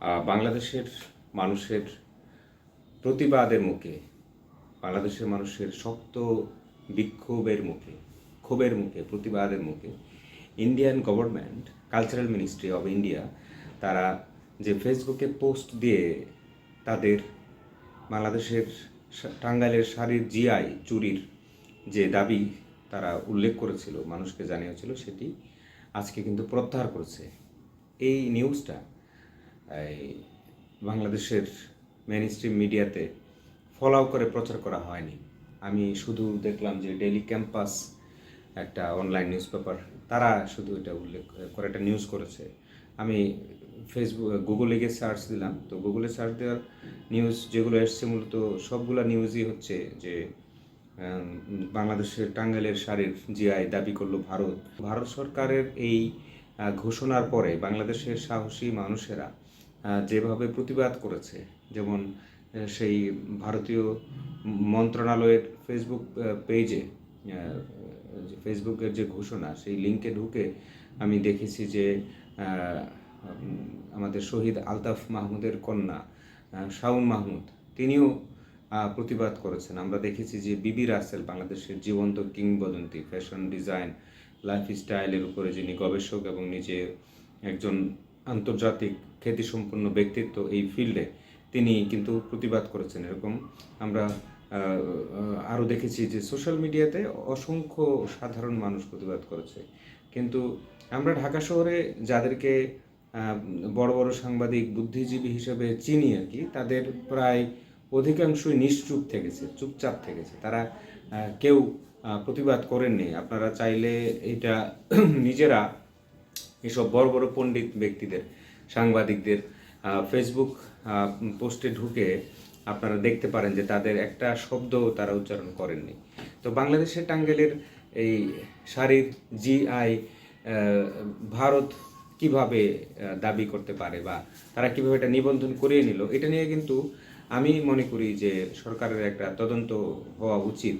বাংলাদেশের মানুষের প্রতিবাদের মুখে, বাংলাদেশের মানুষের শক্ত বিক্ষোভের মুখে, ক্ষোভের মুখে, প্রতিবাদের মুখে Indian government cultural ministry of India তারা যে ফেসবুকে পোস্ট দিয়ে তাদের বাংলাদেশের টাঙ্গাইলের শাড়ির জিআই চুরির যে দাবি তারা উল্লেখ করেছিল, মানুষকে জানিয়েছিল, সেটি আজকে কিন্তু প্রত্যাহার করেছে। এই নিউজটা এই বাংলাদেশের মেন স্ট্রিম মিডিয়াতে ফলো করে প্রচার করা হয়নি। আমি শুধু দেখলাম যে ডেলি ক্যাম্পাস একটা অনলাইন নিউজ পেপার তারা শুধু এটা উল্লেখ করে, একটা নিউজ করেছে। আমি ফেসবুক গুগলে গিয়ে সার্চ দিলাম, তো গুগলে সার্চ দেওয়ার নিউজ যেগুলো এসছে মূলত সবগুলো নিউজই হচ্ছে যে বাংলাদেশের টাঙ্গাইলের শাড়ির জিআই দাবি করল ভারত। ভারত সরকারের এই ঘোষণার পরে বাংলাদেশের সাহসী মানুষেরা যেভাবে প্রতিবাদ করেছে, যেমন সেই ভারতীয় মন্ত্রণালয়ের ফেসবুক পেজে ফেসবুকের যে ঘোষণা, সেই লিঙ্কে ঢুকে আমি দেখেছি যে আমাদের শহীদ আলতাফ মাহমুদের কন্যা শাউন মাহমুদ, তিনিও প্রতিবাদ করেছেন। আমরা দেখেছি যে বিবি রাসেল, বাংলাদেশের জীবন্ত কিংবদন্তি ফ্যাশন ডিজাইন লাইফস্টাইলের উপরে যিনি গবেষক এবং নিজে একজন আন্তর্জাতিক খ্যাতিসম্পন্ন ব্যক্তিত্ব এই ফিল্ডে তিনি কিন্তু প্রতিবাদ করেছেন। এরকম আমরা আরও দেখেছি যে সোশ্যাল মিডিয়াতে অসংখ্য সাধারণ মানুষ প্রতিবাদ করেছে। কিন্তু আমরা ঢাকা শহরে যাদেরকে বড় বড় সাংবাদিক, বুদ্ধিজীবী হিসেবে চিনি আর কি, তাদের প্রায় অধিকাংশই নিশ্চুপ থেকেছে, চুপচাপ থেকেছে। তারা কেউ প্রতিবাদ করেননি। আপনারা চাইলে এটা নিজেরা এসব বড় বড় পণ্ডিত ব্যক্তিদের সাংবাদিকদের ফেসবুক পোস্টে ঢুকে আপনারা দেখতে পারেন যে তাদের একটা শব্দ তারা উচ্চারণ করেননি। তো বাংলাদেশের টাঙ্গেলের এই শাড়ির জিআই ভারত কীভাবে দাবি করতে পারে বা তারা কীভাবে এটা নিবন্ধন করিয়ে নিল, এটা নিয়ে কিন্তু আমি মনে করি যে সরকারের একটা তদন্ত হওয়া উচিত।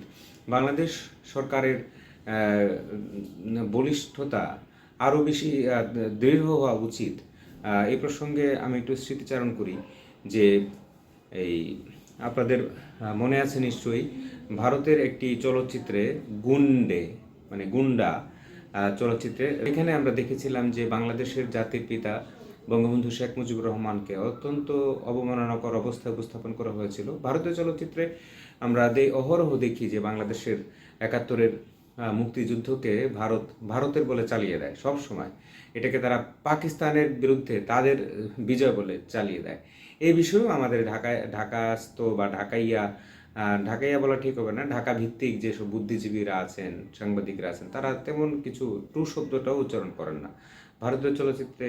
বাংলাদেশ সরকারের বলিষ্ঠতা আরও বেশি দৃঢ় হওয়া উচিত। এই প্রসঙ্গে আমি একটু স্মৃতিচারণ করি যে এই আপনাদের মনে আছে নিশ্চয়ই, ভারতের একটি চলচ্চিত্রে গুন্ডে মানে গুন্ডা চলচ্চিত্রে, এখানে আমরা দেখেছিলাম যে বাংলাদেশের জাতির পিতা বঙ্গবন্ধু শেখ মুজিবুর রহমানকে অত্যন্ত অবমাননাকর অবস্থায় উপস্থাপন করা হয়েছিল। ভারতীয় চলচ্চিত্রে আমরা দে, অহরহ দেখি যে বাংলাদেশের একাত্তরের মুক্তিযুদ্ধকে ভারত, ভারতের বলে চালিয়ে দেয় সব সময়। এটাকে তারা পাকিস্তানের বিরুদ্ধে তাদের বিজয় বলে চালিয়ে দেয়। এই বিষয়েও আমাদের ঢাকায়, ঢাকাস্থ বা ঢাকাইয়া ঢাকাইয়া বলা ঠিক হবে না ঢাকা ভিত্তিক যেসব বুদ্ধিজীবীরা আছেন, সাংবাদিকরা আছেন, তারা তেমন কিছু ট্রু শব্দটাও উচ্চারণ করেন না। ভারতীয় চলচ্চিত্রে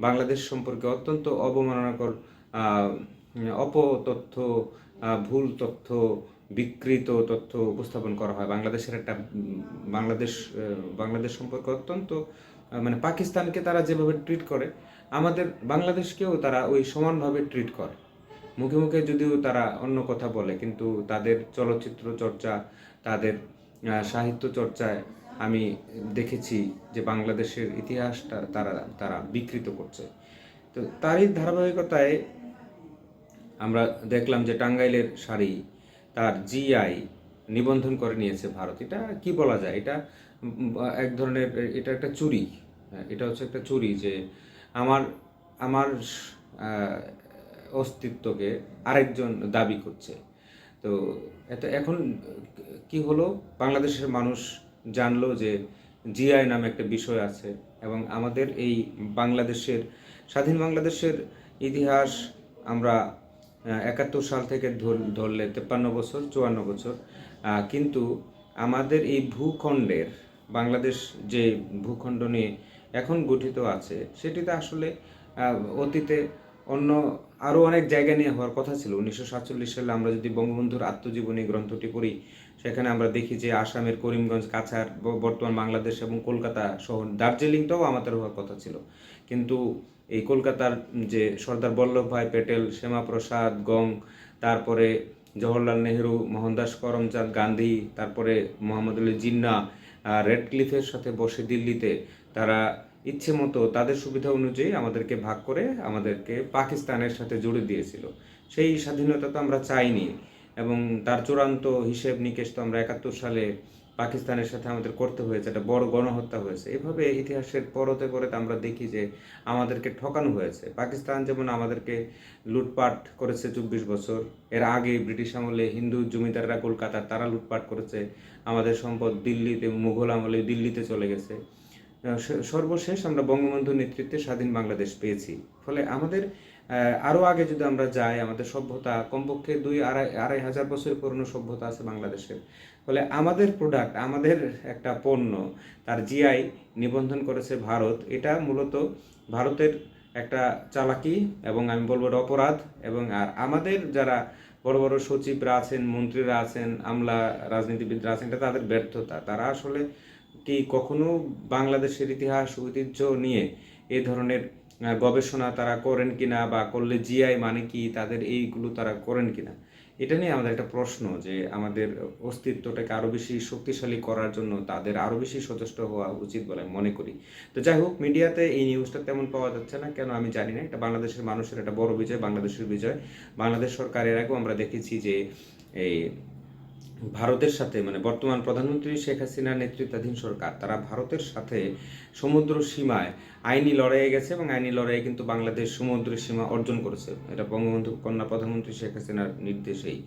বাংলাদেশ সম্পর্কে অত্যন্ত অবমাননাকর অপতথ্য ভুল তথ্য বিকৃত তথ্য উপস্থাপন করা হয়। বাংলাদেশের একটা বাংলাদেশ বাংলাদেশ সম্পর্কে অত্যন্ত মানে পাকিস্তানকে তারা যেভাবে ট্রিট করে, আমাদের বাংলাদেশকেও তারা ওই সমানভাবে ট্রিট করে। মুখে মুখে যদিও তারা অন্য কথা বলে, কিন্তু তাদের চলচ্চিত্র চর্চা, তাদের সাহিত্য চর্চায় আমি দেখেছি যে বাংলাদেশের ইতিহাসটা তারা তারা বিকৃত করছে। তো তারই ধারাবাহিকতায় আমরা দেখলাম যে টাঙ্গাইলের শাড়ি তার জিআই নিবন্ধন করে নিয়েছে ভারত। এটা কি বলা যায়? এটা এক ধরনের এটা একটা চুরি। হ্যাঁ, এটা হচ্ছে একটা চুরি যে আমার আমার অস্তিত্বকে আরেকজন দাবি করছে। তো এত এখন কি হলো? বাংলাদেশের মানুষ জানলো যে জিআই নামে একটা বিষয় আছে এবং আমাদের এই বাংলাদেশের স্বাধীন বাংলাদেশের ইতিহাস আমরা একাত্তর সাল থেকে ধর- ধরলে, তেপ্পান্ন বছর, চুয়ান্ন বছর। কিন্তু আমাদের এই ভূখণ্ডের, বাংলাদেশ যে ভূখণ্ড নিয়ে এখন গঠিত আছে, সেটিতে আসলে অতীতে অন্য আরও অনেক জায়গা নিয়ে হওয়ার কথা ছিল। উনিশশো সাতচল্লিশ সালে আমরা যদি বঙ্গবন্ধুর আত্মজীবনী গ্রন্থটি পড়ি, সেখানে আমরা দেখি যে আসামের করিমগঞ্জ, কাছাড়, ব- বর্তমান বাংলাদেশ এবং কলকাতা শহর দার্জিলিংটাও আমাদের হওয়ার কথা ছিল। কিন্তু এই কলকাতার যে সর্দার বল্লভভাই প্যাটেল শ্যামাপ্রসাদ গং, তারপরে জওহরলাল নেহেরু মোহনদাস করমচাঁদ গান্ধী, তারপরে মোহাম্মদ আলী জিন্না রেড ক্লিফের সাথে বসে দিল্লিতে, তারা ইচ্ছে মতো তাদের সুবিধা অনুযায়ী আমাদেরকে ভাগ করে আমাদেরকে পাকিস্তানের সাথে জুড়ে দিয়েছিল। সেই স্বাধীনতা তো আমরা চাইনি এবং তার চূড়ান্ত হিসেব নিকেশ তো আমরা একাত্তর সালে পাকিস্তানের সাথে আমাদের করতে হয়েছে, একটা বড় গণহত্যা হয়েছে। এভাবে ইতিহাসের পরতে পরতে আমরা দেখি যে আমাদেরকে ঠকানো হয়েছে। পাকিস্তান যেমন আমাদেরকে লুটপাট করেছে চব্বিশ বছর, এর আগে ব্রিটিশ আমলে হিন্দু জমিদাররা কলকাতার তারা লুটপাট করেছে, আমাদের সম্পদ দিল্লিতে, মুঘল আমলে দিল্লিতে চলে গেছে। সর্বশেষ আমরা বঙ্গবন্ধুর নেতৃত্বে স্বাধীন বাংলাদেশ পেয়েছি। ফলে আমাদের আহ, আরও আগে যদি আমরা যাই আমাদের সভ্যতা কমপক্ষে দুই আড়াই আড়াই হাজার বছরের পুরনো সভ্যতা আছে বাংলাদেশের। ফলে আমাদের প্রোডাক্ট আমাদের একটা পণ্য তার জিআই নিবন্ধন করেছে ভারত। এটা মূলত ভারতের একটা চালাকি এবং আমি বলব অপরাধ। এবং আর আমাদের যারা বড় বড় সচিবরা আছেন মন্ত্রীরা আছেন আমলা রাজনীতিবিদরা আছেন এটা তাদের ব্যর্থতা। তারা আসলে কি কখনো বাংলাদেশের ইতিহাস ঐতিহ্য নিয়ে এ ধরনের গবেষণা তারা করেন কিনা বা করলে জিআই মানে কি, তাদের এইগুলো তারা করেন কিনা? এটা নিয়ে আমাদের একটা প্রশ্ন যে আমাদের অস্তিত্বটাকে আরও বেশি শক্তিশালী করার জন্য তাদের আরও বেশি সচেষ্ট হওয়া উচিত বলে আমি মনে করি। তো যাই হোক, মিডিয়াতে এই নিউজটা তেমন পাওয়া যাচ্ছে না। কেন আমি জানি না এটা বাংলাদেশের মানুষের একটা বড় বিজয়, বাংলাদেশের বিজয়। বাংলাদেশ সরকার এর আগেও আমরা দেখেছি যে এই ভারতের সাথে মানে বর্তমান প্রধানমন্ত্রী শেখ হাসিনার নেতৃত্বাধীন সরকার, তারা ভারতের সাথে সমুদ্র সীমায় আইনি লড়াইয়ে গেছে এবং আইনি লড়াইয়ে কিন্তু বাংলাদেশ সমুদ্র সীমা অর্জন করেছে। এটা বঙ্গবন্ধু কন্যা প্রধানমন্ত্রী শেখ হাসিনার নির্দেশেই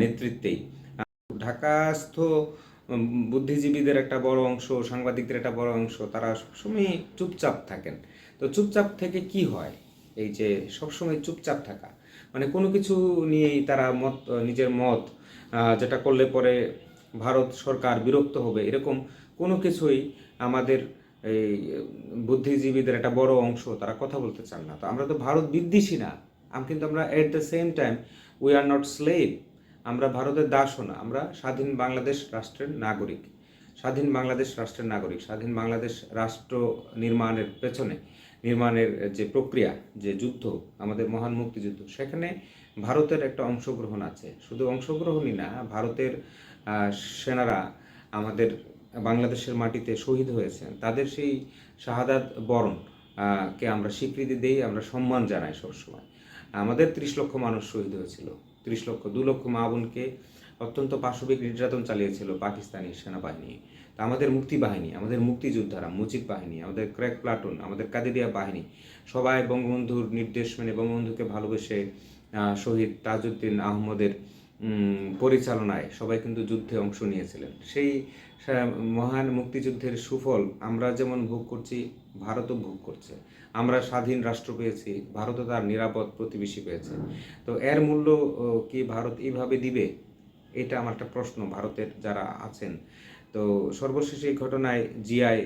নেতৃত্বেই। ঢাকাস্থ বুদ্ধিজীবীদের একটা বড় অংশ, সাংবাদিকদের একটা বড় অংশ, তারা সবসময় চুপচাপ থাকেন। তো চুপচাপ থেকে কি হয়? এই যে সবসময় চুপচাপ থাকা। মানে কোনো কিছু নিয়েই তারা মত, নিজের মত যেটা করলে পরে ভারত সরকার বিরক্ত হবে, এরকম কোনো কিছুই আমাদের এই বুদ্ধিজীবীদের একটা বড় অংশ তারা কথা বলতে চান না। তো আমরা তো ভারত বিদ্বেষী না, আম কিন্তু আমরা at the same time we are not slave আমরা ভারতের দাসও না, আমরা স্বাধীন বাংলাদেশ রাষ্ট্রের নাগরিক, স্বাধীন বাংলাদেশ রাষ্ট্রের নাগরিক, স্বাধীন বাংলাদেশ রাষ্ট্র নির্মাণের পেছনে, নির্মাণের যে প্রক্রিয়া, যে যুদ্ধ, আমাদের মহান মুক্তিযুদ্ধ, সেখানে ভারতের একটা অংশগ্রহণ আছে। শুধু অংশগ্রহণই না, ভারতের সেনারা আমাদের বাংলাদেশের মাটিতে শহীদ হয়েছেন। তাদের সেই শাহাদাত বরণ কে আমরা স্বীকৃতি দেই, আমরা সম্মান জানাই সবসময়। আমাদের ত্রিশ লক্ষ মানুষ শহীদ হয়েছিল। ত্রিশ লক্ষ, দু লক্ষ মা বোনকে অত্যন্ত পাশবিক নির্যাতন চালিয়েছিল পাকিস্তানি সেনাবাহিনী। তা আমাদের মুক্তি বাহিনী, আমাদের মুক্তিযোদ্ধারা, মুজিব বাহিনী, আমাদের ক্র্যাক প্লাটুন, আমাদের কাদেরিয়া বাহিনী, সবাই বঙ্গবন্ধুর নির্দেশ মেনে বঙ্গবন্ধুকে ভালোবেসে শহীদ তাজউদ্দিন আহমদের পরিচালনায় সবাই কিন্তু যুদ্ধে অংশ নিয়েছিলেন। সেই মহান মুক্তিযুদ্ধের সুফল আমরা যেমন ভোগ করছি, ভারতও ভোগ করছে। আমরা স্বাধীন রাষ্ট্র পেয়েছি, ভারতও তার নিরাপদ প্রতিবেশী পেয়েছে। তো এর মূল্য কি ভারত এইভাবে দিবে? এটা আমার একটা প্রশ্ন, ভারতের যারা আছেন। তো সর্বশেষ এই ঘটনায় জিআই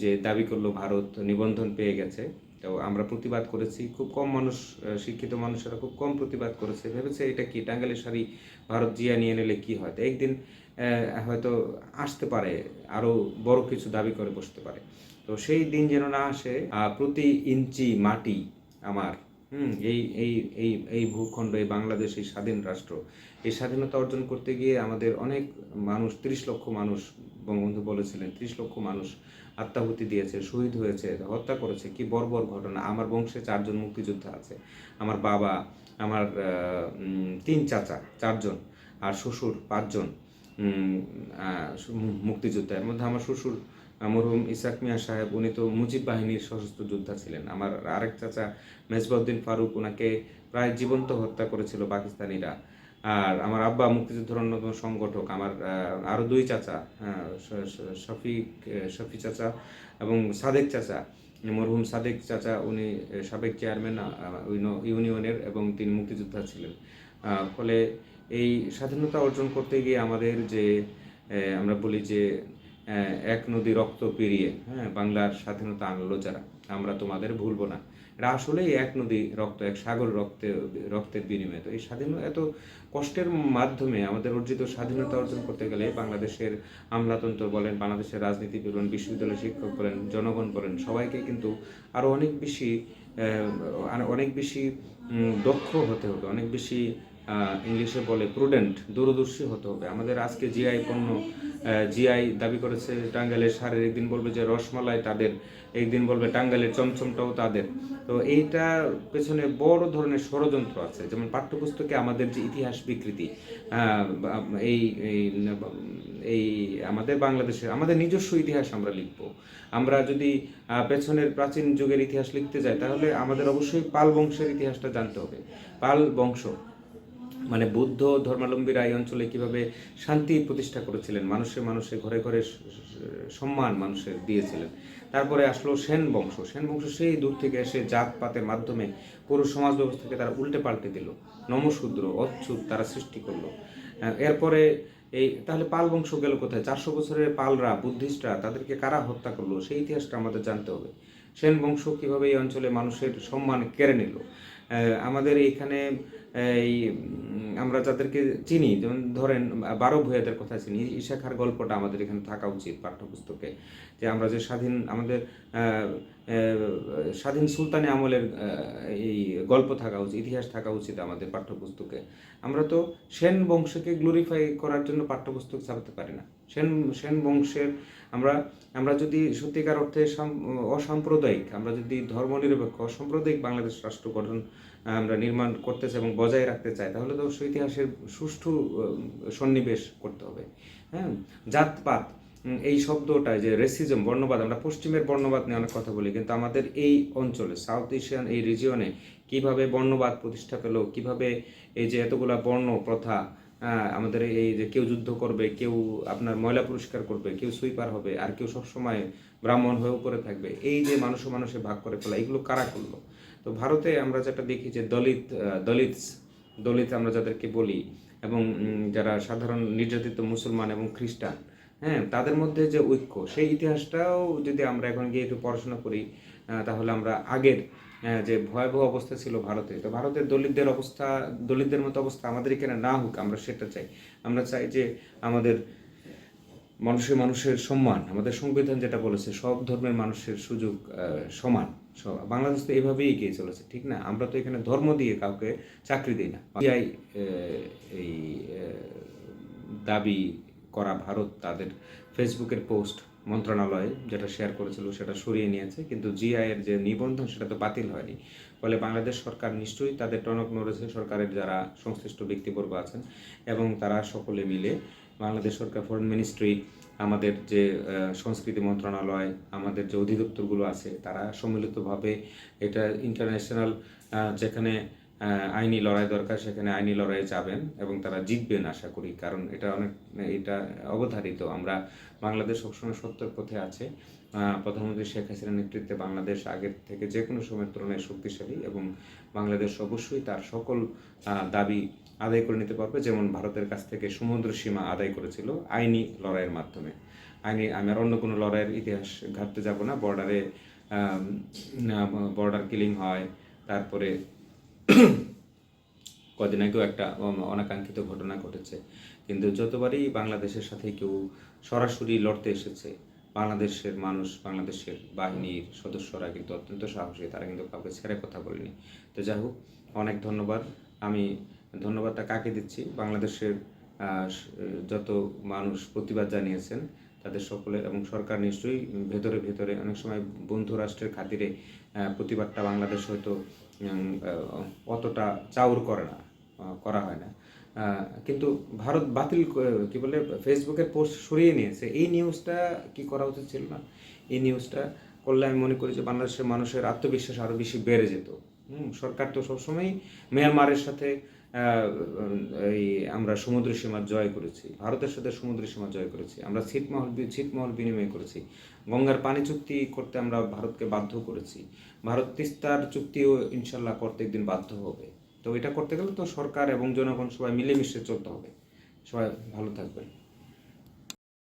যে দাবি করল, ভারত নিবন্ধন পেয়ে গেছে। তো আমরা প্রতিবাদ করেছি। খুব কম মানুষ শিক্ষিত মানুষেরা খুব কম প্রতিবাদ করেছে। ভেবেছে এটা কি? টাঙ্গাইলের শাড়ি ভারত জিয়া নিয়ে নিলে কি হয়? একদিন হয়তো আসতে পারে, আরও বড় কিছু দাবি করে বসতে পারে। তো সেই দিন যেন না আসে প্রতি ইঞ্চি মাটি আমার, হুম, এই এই এই এই ভূখণ্ড, এই বাংলাদেশ, এই স্বাধীন রাষ্ট্র, এই স্বাধীনতা অর্জন করতে গিয়ে আমাদের অনেক মানুষ, ত্রিশ লক্ষ মানুষ, বঙ্গবন্ধু বলেছিলেন, ত্রিশ লক্ষ মানুষ আত্মাহুতি দিয়েছে, শহীদ হয়েছে, হত্যা করেছে, কি বর্বর ঘটনা। আমার বংশে চারজন মুক্তিযোদ্ধা আছে। আমার বাবা, আমার তিন চাচা, চারজন। আর শ্বশুর পাঁচজন মুক্তিযোদ্ধা। এর মধ্যে আমার শ্বশুর মরহুম ইসাক মিয়া সাহেব, উনি তো মুজিব বাহিনীর সশস্ত্র যোদ্ধা ছিলেন। আমার আরেক চাচা মেজবাউদ্দিন ফারুক ওনাকে প্রায় জীবন্ত হত্যা করেছিল পাকিস্তানিরা। আর আমার আব্বা মুক্তিযুদ্ধের অন্যতম সংগঠক আমার আরও দুই চাচা হ্যাঁ, শফিক শফি চাচা এবং সাদেক চাচা। মরহুম সাদেক চাচা উনি সাবেক চেয়ারম্যান ইউনিয়নের এবং তিনি মুক্তিযোদ্ধা ছিলেন। ফলে এই স্বাধীনতা অর্জন করতে গিয়ে আমাদের যে আমরা বলি যে এক নদী রক্ত পেরিয়ে হ্যাঁ বাংলার স্বাধীনতা আনলো যারা, আমরা তোমাদের ভুলবো না। এটা আসলেই এক নদী রক্ত, এক সাগর রক্তে, রক্তের বিনিময়ে। তো এই স্বাধীনতা এত কষ্টের মাধ্যমে আমাদের অর্জিত স্বাধীনতা অর্জন করতে গেলে বাংলাদেশের আমলাতন্ত্র বলেন, বাংলাদেশের রাজনীতি বলেন বিশ্ববিদ্যালয় শিক্ষক বলেন, জনগণ বলেন, সবাইকে কিন্তু আরও অনেক বেশি অনেক বেশি দক্ষ হতে হবে, অনেক বেশি ইংলিশে বলে প্রুডেন্ট দূরদর্শী হতে হবে। আমাদের আজকে জিআই পণ্য জিআই দাবি করেছে টাঙ্গাইলের সারের একদিন বলবে যে রসমালাই তাদের একদিন বলবে টাঙ্গাইলের চমচমটাও তাদের। তো এইটা পেছনে বড় ধরনের ষড়যন্ত্র আছে। যেমন পাঠ্যপুস্তকে আমাদের যে ইতিহাস বিকৃতি এই এই আমাদের বাংলাদেশের আমাদের নিজস্ব ইতিহাস আমরা লিখব। আমরা যদি পেছনের প্রাচীন যুগের ইতিহাস লিখতে যাই, তাহলে আমাদের অবশ্যই পাল বংশের ইতিহাসটা জানতে হবে। পাল বংশ মানে বৌদ্ধ ধর্মাবলম্বীরা এই অঞ্চলে কীভাবে শান্তি প্রতিষ্ঠা করেছিলেন? মানুষে মানুষে ঘরে ঘরে সম্মান মানুষের দিয়েছিলেন। তারপরে আসলো সেন বংশ। সেন বংশ সেই দূর থেকে এসে জাতপাতের মাধ্যমে পুরো সমাজ ব্যবস্থাকে তারা উল্টে পাল্টে দিল। নমশূদ্র, অচ্ছুত তারা সৃষ্টি করল। এরপরে এই, তাহলে পাল বংশ গেল কোথায়? চারশো বছরের পালরা, বুদ্ধিস্টরা তাদেরকে কারা হত্যা করল? সেই ইতিহাসটা আমাদের জানতে হবে। সেন বংশ কীভাবে এই অঞ্চলে মানুষের সম্মান কেড়ে নিল? আমাদের এইখানে এই আমরা যাদেরকে চিনি, যেমন ধরেন, বারো ভূয়াদের কথা চিনি ইশাখার গল্পটা আমাদের এখানে থাকা উচিত পাঠ্যপুস্তকে, যে আমরা যে স্বাধীন, আমাদের স্বাধীন সুলতানি আমলের এই গল্প থাকা উচিত, ইতিহাস থাকা উচিত আমাদের পাঠ্যপুস্তকে। আমরা তো সেন বংশকে গ্লোরিফাই করার জন্য পাঠ্যপুস্তক ছাপাতে পারি না। সেন সেন বংশের আমরা আমরা যদি সত্যিকার অর্থে সাম- অসাম্প্রদায়িক, আমরা যদি ধর্মনিরপেক্ষ, অসাম্প্রদায়িক বাংলাদেশ রাষ্ট্র গঠন আমরা নির্মাণ করতে চাই এবং বজায় রাখতে চাই, তাহলে তো ইতিহাসের সুষ্ঠু সন্নিবেশ করতে হবে। হ্যাঁ? জাতপাত এই শব্দটা যে রেসিজম বর্ণবাদ, আমরা পশ্চিমের বর্ণবাদ নিয়ে অনেক কথা বলি, কিন্তু আমাদের এই অঞ্চলে সাউথ এশিয়ান এই রিজিয়নে কীভাবে বর্ণবাদ প্রতিষ্ঠা পেল, কীভাবে এই যে এতগুলা বর্ণ প্রথা আমাদের এই যে কেউ যুদ্ধ করবে, কেউ আপনার ময়লা পুরস্কার করবে, কেউ সুইপার হবে, আর কেউ সবসময় ব্রাহ্মণ হয়ে উপরে থাকবে। এই যে মানুষ মানুষে ভাগ করে ফেলা, এগুলো কারা করল? তো ভারতে আমরা যেটা দেখি যে দলিত দলিত দলিত আমরা যাদেরকে বলি এবং যারা সাধারণ নির্যাতিত মুসলমান এবং খ্রিস্টান হ্যাঁ তাদের মধ্যে যে ঐক্য, সেই ইতিহাসটাও যদি আমরা এখন গিয়ে একটু পড়াশোনা করি তাহলে আমরা আগের যে ভয়াবহ অবস্থা ছিল ভারতে। তো ভারতের দলিতদের অবস্থা, দলিতদের মতো অবস্থা আমাদের এখানে না হোক, আমরা সেটা চাই। আমরা চাই যে আমাদের মানুষের মানুষের সম্মান, আমাদের সংবিধান যেটা বলেছে, সব ধর্মের মানুষের সুযোগ সমান। বাংলাদেশ তো এভাবেই এগিয়ে চলেছে, ঠিক না? আমরা তো এখানে ধর্ম দিয়ে কাউকে চাকরি দিই না। এই দাবি করা ভারত তাদের ফেসবুকের পোস্ট মন্ত্রণালয় যেটা শেয়ার করেছিল সেটা সরিয়ে নিয়েছে, কিন্তু জিআই এর যে নিবন্ধন সেটা তো বাতিল হয়নি। ফলে বাংলাদেশ সরকার নিশ্চয়ই তাদের টনক নড়েছে, সরকারের যারা সংশ্লিষ্ট ব্যক্তিবর্গ আছেন এবং তারা সকলে মিলে বাংলাদেশ সরকার ফরেন মিনিস্ট্রি আমাদের যে সংস্কৃতি মন্ত্রণালয়, আমাদের যে অধিদপ্তরগুলো আছে, তারা সম্মিলিতভাবে এটা ইন্টারন্যাশনাল যেখানে আইনি লড়াই দরকার, সেখানে আইনি লড়াইয়ে যাবেন এবং তারা জিতবেন আশা করি। কারণ এটা অনেক, এটা অবধারিত। আমরা বাংলাদেশ সবসময় সত্যের পথে আছে। প্রধানমন্ত্রী শেখ হাসিনার নেতৃত্বে বাংলাদেশ আগের থেকে যে কোনো সময়ের তুলনায় শক্তিশালী এবং বাংলাদেশ অবশ্যই তার সকল দাবি আদায় করে নিতে পারবে। যেমন ভারতের কাছ থেকে সমুদ্র সীমা আদায় করেছিল আইনি লড়াইয়ের মাধ্যমে। আইনি, আমি আর অন্য কোনো লড়াইয়ের ইতিহাস ঘাটতে যাব না। বর্ডারে বর্ডার কিলিং হয়, তারপরে কদিন আগেও একটা অনাকাঙ্ক্ষিত ঘটনা ঘটেছে। কিন্তু যতবারই বাংলাদেশের সাথে কেউ সরাসরি লড়তে এসেছে, বাংলাদেশের মানুষ, বাংলাদেশের বাহিনীর সদস্যরা কিন্তু অত্যন্ত সাহসী, তারা কিন্তু কাউকে ছেড়ে কথা বলেনি। তো যাই হোক, অনেক ধন্যবাদ। আমি ধন্যবাদটা কাকে দিচ্ছি? বাংলাদেশের যত মানুষ প্রতিবাদ জানিয়েছেন, তাদের সকলের এবং সরকার নিশ্চয়ই ভেতরে ভেতরে অনেক সময় বন্ধু রাষ্ট্রের খাতিরে প্রতিবাদটা বাংলাদেশ হয়তো অতটা চাউর করে না করা হয় না। কিন্তু ভারত বাতিল কী বলে ফেসবুকের পোস্ট সরিয়ে নিয়েছে। এই নিউজটা কি করা উচিত ছিল না? এই নিউজটা করলে আমি মনে করি যে বাংলাদেশের মানুষের আত্মবিশ্বাস আরও বেশি বেড়ে যেত। হুম, সরকার তো সবসময়ই মিয়ানমারের সাথে এই আমরা সমুদ্র সীমা জয় করেছি, ভারতের সাথে সমুদ্র সীমা জয় করেছি, আমরা ছিটমহল ছিটমহল বিনিময় করেছি, গঙ্গার পানি চুক্তি করতে আমরা ভারতকে বাধ্য করেছি, ভারত তিস্তার চুক্তিও ইনশাল্লাহ করতে একদিন বাধ্য হবে। তো এটা করতে গেলে তো সরকার এবং জনগণ সবাই মিলেমিশে চলতে হবে। সবাই ভালো থাকবেন।